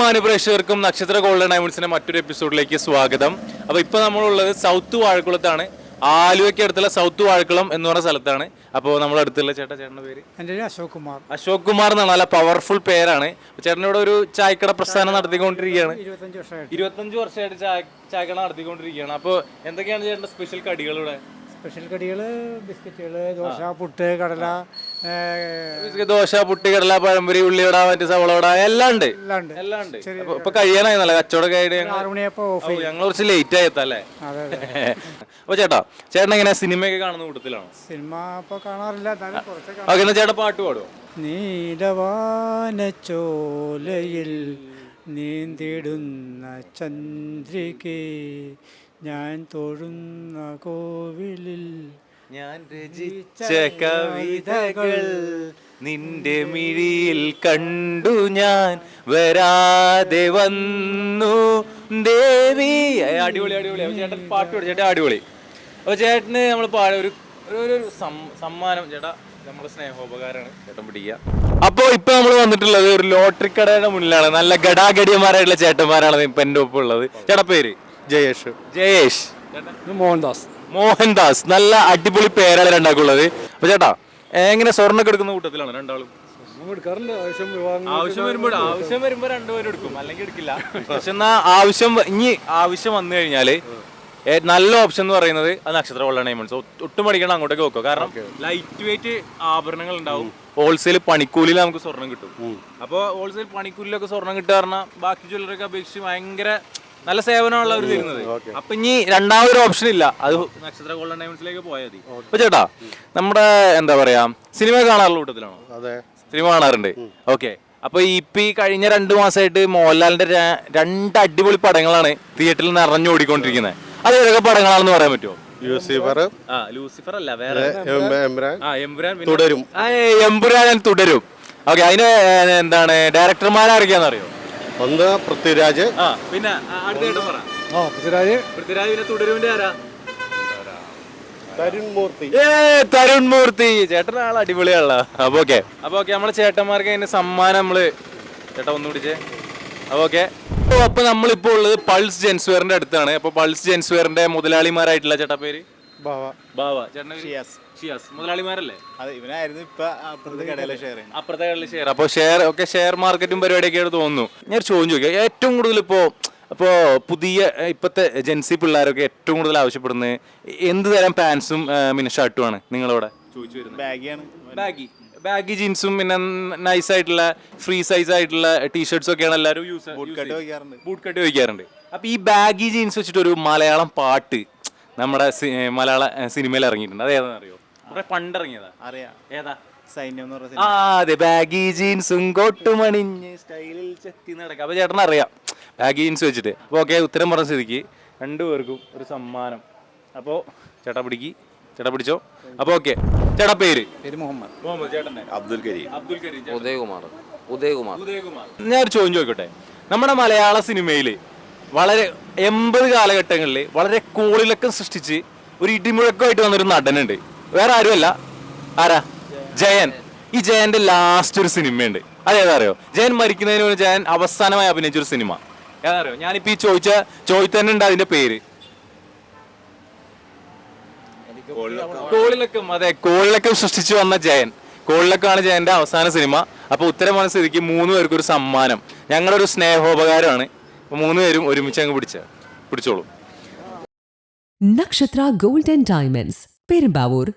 മാനുപ്രേക്ഷകർക്കും നക്ഷത്ര ഗോൾഡൻ ഡയമണ്ട്സിന്റെ മറ്റൊരു എപ്പിസോഡിലേക്ക് സ്വാഗതം. അപ്പൊ ഇപ്പൊ നമ്മളുള്ളത് സൗത്ത് വാഴക്കുളത്താണ്. ആലുവയ്ക്ക് അടുത്തുള്ള സൗത്ത് വാഴക്കുളം എന്ന് പറഞ്ഞ സ്ഥലത്താണ്. അപ്പോൾ നമ്മുടെ അടുത്തുള്ള ചേട്ടാ ചേട്ടന്റെ പേര്? എന്റെ പേര് അശോക് കുമാർ അശോക് കുമാർ എന്നാണ്. നല്ല പവർഫുൾ പേരാണ്. ചേട്ടൻ ഇവിടെ ഒരു ചായക്കട പ്രസ്ഥാനം നടത്തിക്കൊണ്ടിരിക്കുകയാണ്. ഇരുപത്തഞ്ച് വർഷമായിട്ട്. ചായ ചായക്കട നടത്തിക്കൊണ്ടിരിക്കുകയാണ്. അപ്പോൾ എന്തൊക്കെയാണ് ചേട്ടന്റെ സ്പെഷ്യൽ കടികൾ ഇവിടെ? സ്പെഷ്യൽ കടികൾ ബിസ്ക്കറ്റുകൾ ദോശ പുട്ട് കടല ദോശ പുട്ട് കടല പഴംപൊരി ഉള്ളിവട മറ്റേ സവളവട എല്ലാം ഉണ്ട്. എല്ലാം ഉണ്ട്. ഇപ്പൊ കഴിയാനായിരുന്നല്ലോ കച്ചവടം ആയിട്ട് ഞങ്ങൾ കുറച്ച് ലേറ്റ് ആയി അതെ അതെ അപ്പൊ ചേട്ടാ ചേട്ടൻ എങ്ങനെ സിനിമയൊക്കെ കാണുന്ന കൂട്ടത്തിലാണോ? സിനിമ ഇപ്പൊ കാണാറില്ല ഓക്കെ ചേട്ടാ പാട്ട് പാടുവോ? നീലവാനോലയിൽ നീന്തിടുന്ന ചന്ദ്രികേ ഞാൻ തൊഴുന്ന കോവിലിൽ ഞാൻ രചിച്ച കവിതകൾ നിന്റെ മിഴിയിൽ കണ്ടു ഞാൻ. വരാതെ വന്നു. ദേവി. അടിപൊളി അടിപൊളി. ചേട്ടൻ പാട്ട് പാടും. ചേട്ടാ അടിപൊളി. അപ്പൊ ചേട്ടന് നമ്മൾ പാട ഒരു ഒരു- സമ്മാനം. ചേട്ടാ നമ്മുടെ സ്നേഹോപകാരമാണ്. ചേട്ടൻ പിടിക്കുക. അപ്പോൾ ഇപ്പൊ നമ്മൾ വന്നിട്ടുള്ളത് ഒരു ലോട്ടറി കടയുടെ മുന്നിലാണ്. നല്ല ഗടാഗടിയന്മാരായിട്ടുള്ള ചേട്ടന്മാരാണ് ഇപ്പൊ എന്റെ ഒപ്പം ഉള്ളത് ചേട്ടാ പേര്? ജയേഷ്. ജയേഷ്. മോഹൻദാസ്. മോഹൻദാസ്. നല്ല അടിപൊളി പേരാണ് രണ്ടാക്കുള്ളത് അപ്പൊ ചേട്ടാ എങ്ങനെ സ്വർണൊക്കെ എടുക്കുന്ന കൂട്ടത്തിലാണ് രണ്ടാളും? ആവശ്യം വിവാഹം ആവശ്യം വരുമ്പോ ആവശ്യം വരുമ്പോ രണ്ടുപേരും എടുക്കും. അല്ലെങ്കിൽ എടുക്കില്ല. പക്ഷെ എന്നാ ആവശ്യം ഇനി ആവശ്യം വന്നു കഴിഞ്ഞാൽ നല്ല ഓപ്ഷൻ എന്ന് പറയുന്നത് അത് നക്ഷത്ര കൊള്ളണ ഡയമണ്ട്സ് ഒട്ടും പഠിക്കണം അങ്ങോട്ടേക്ക് വെക്കുക കാരണം ലൈറ്റ് വെയിറ്റ് ആഭരണങ്ങൾ ഉണ്ടാവും. ഹോൾസെയിൽ പണിക്കൂലിയിൽ നമുക്ക് സ്വർണം കിട്ടും. അപ്പോൾ ഹോൾസെയിൽ പണിക്കൂലിലൊക്കെ സ്വർണം കിട്ടുക പറഞ്ഞാൽ ബാക്കി ജ്വല്ലറിയൊക്കെ അപേക്ഷിച്ച് ഭയങ്കര നല്ല സേവനമുള്ള അവർ തരുന്നത്. അപ്പൊ ഇനി രണ്ടാമതൊരു ഓപ്ഷൻ ഇല്ല. അത് നക്ഷത്ര ഗോൾഡൻ ഡയമണ്ട്സിലേക്ക് പോയാൽ മതി. അപ്പൊ ചേട്ടാ നമ്മുടെ എന്താ പറയാ സിനിമ കാണാറുള്ള കൂട്ടത്തിലാണോ? അതെ. സിനിമ കാണാറുണ്ട്. ഓക്കെ. അപ്പൊ ഇപ്പൊ ഈ കഴിഞ്ഞ രണ്ടു മാസമായിട്ട് മോഹൻലാലിന്റെ രണ്ട് അടിപൊളി പടങ്ങളാണ് തിയേറ്ററിൽ നിറഞ്ഞോടിക്കൊണ്ടിരിക്കുന്നത് അത് ഏതൊക്കെ പടങ്ങളാണെന്ന് പറയാൻ പറ്റുമോ ലൂസിഫർ. ലൂസിഫർ അല്ല വേറെ തുടരും. തുടരും. ഓക്കെ അതിന് എന്താണ് ഡയറക്ടർമാരാരൊക്കെയാണെന്ന് അറിയോ? ഒന്ന് പൃഥ്വിരാജ്. ആ പിന്നെ ആ, അടുത്തായിട്ട് പറ. ആ പൃഥ്വിരാജ്. പൃഥ്വിരാജ് പിന്നെ തുടരുവിന്റെ ആരാ? തരുൺ മൂർത്തി ഏ തരുൺ മൂർത്തി ചേട്ടൻ ആൾ അടിപൊളിയാണല്ലോ. അപ്പൊ ഓക്കെ. അപ്പൊ ഓക്കെ നമ്മളെ ചേട്ടന്മാർക്ക് അതിന്റെ സമ്മാനം നമ്മൾ ചേട്ടാ ഒന്ന് പിടിച്ചേ. അപ്പൊ ഓക്കെ. അപ്പൊ നമ്മളിപ്പോ ഉള്ളത് പൾസ് ജെൻസ്വെയറിന്റെ അടുത്താണ്. അപ്പൊ പൾസ് ജെൻസ്വെയറിന്റെ മുതലാളിമാരായിട്ടുള്ള ചേട്ടാ പേര്? ബാവ. ബാവ. ചേട്ടന്റെ ഷിയാസ്. ഷിയാസ്. മുതലാളിമാരല്ലേ? അതെ ഇവനായിരുന്നു ഇപ്പൊ അപ്പുറത്തെ കടയിലെ ഷെയർ അപ്പുറത്തെ ഷെയർ അപ്പോൾ ഷെയർ ഒക്കെ ഷെയർ മാർക്കറ്റും പരിപാടിയൊക്കെയാണ് തോന്നുന്നു. ഞാൻ ഏറ്റവും കൂടുതൽ ഇപ്പോ അപ്പോ പുതിയ ഇപ്പത്തെ ഇപ്പോഴത്തെ ജെൻസി പിള്ളേരൊക്കെ ഏറ്റവും കൂടുതൽ ആവശ്യപ്പെടുന്നത് എന്ത് തരം പാൻസും പിന്നെ ഷർട്ടുമാണ് നിങ്ങളവിടെ? ചോദിച്ചു വരുന്നത്. ബാഗിയാണ് ബാഗി ബാഗി ജീൻസും പിന്നെ നൈസ് ആയിട്ടുള്ള ഫ്രീ സൈസ് ആയിട്ടുള്ള ടീഷർട്സ് ഒക്കെയാണ് എല്ലാവരും യൂസ് ബൂട്ട് കട്ട് വയ്ക്കാറുണ്ട്. അപ്പൊ ഈ ബാഗി ജീൻസ് വെച്ചിട്ട് ഒരു മലയാളം പാട്ട് നമ്മുടെ മലയാള സിനിമയിൽ ഇറങ്ങിയിട്ടുണ്ട്. അത് ഏതാണെന്ന് അറിയോ? കുറെ പണ്ടിറങ്ങിയതാ അറിയാം. ഏതാ? സൈന്യം എന്ന് പറഞ്ഞ ആ അതെ. ബാഗി ജീൻസും കോട്ടുമണിഞ്ഞ് സ്റ്റൈലിൽ ചെത്തി നടക്കുക അപ്പൊ ചേട്ടൻ അറിയാം. ബാഗി ജീൻസ് വെച്ചിട്ട്. അപ്പോൾ ഓക്കെ ഉത്തരം പറഞ്ഞ സ്ഥിതിക്ക് രണ്ടുപേർക്കും ഒരു സമ്മാനം. അപ്പോൾ ചേട്ടാ പിടിക്ക്. ചേട്ടാ പിടിച്ചോ? അപ്പോൾ ഓക്കെ ചേട്ടാ പേര്? പേര് മുഹമ്മദ്. മുഹമ്മദ് ചേട്ടന്റെ. അബ്ദുൽ കരീം. അബ്ദുൽ കരീം ഉദയകുമാർ. ഉദയകുമാർ. ഉദയകുമാർ. ഞാൻ ഒരു ചോദ്യം ചോദിക്കട്ടെ? നമ്മുടെ മലയാള സിനിമയിൽ വളരെ എൺപത് കാലഘട്ടങ്ങളിൽ വളരെ കോളിലൊക്കെ സൃഷ്ടിച്ച് ഒരു ഇടിമുഴക്കമായിട്ട് വന്നൊരു നടനുണ്ട്. വേറെ ആരുമല്ല. ആരാ? ജയൻ. ഈ ജയന്റെ ലാസ്റ്റ് ഒരു സിനിമയുണ്ട്. അതേതാ അറിയോ ജയൻ മരിക്കുന്നതിന് മുന്നേ ജയൻ അവസാനമായി അഭിനയിച്ച ഒരു സിനിമ. ഏതാ അറിയോ ഞാനിപ്പോ ഈ ചോദിച്ച ചോദിത്തന്നെ ഉണ്ട് അതിന്റെ പേര്. കോളിലക്കം അതെ കോളിലക്കം സൃഷ്ടിച്ചു വന്ന ജയൻ. കോളിലക്കാണ് ജയന്റെ അവസാന സിനിമ. അപ്പൊ ഉത്തരം വന്ന സ്ഥിതിക്ക് മൂന്ന് പേർക്കൊരു സമ്മാനം. ഞങ്ങളുടെ ഒരു സ്നേഹോപകാരമാണ്. മൂന്ന് പേരും ഒരുമിച്ച് അങ്ങ് പിടിച്ച പിടിച്ചോളൂ. നക്ഷത്ര ഗോൾഡൻ ഡയമണ്ട്സ് പെരുമ്പാവൂർ.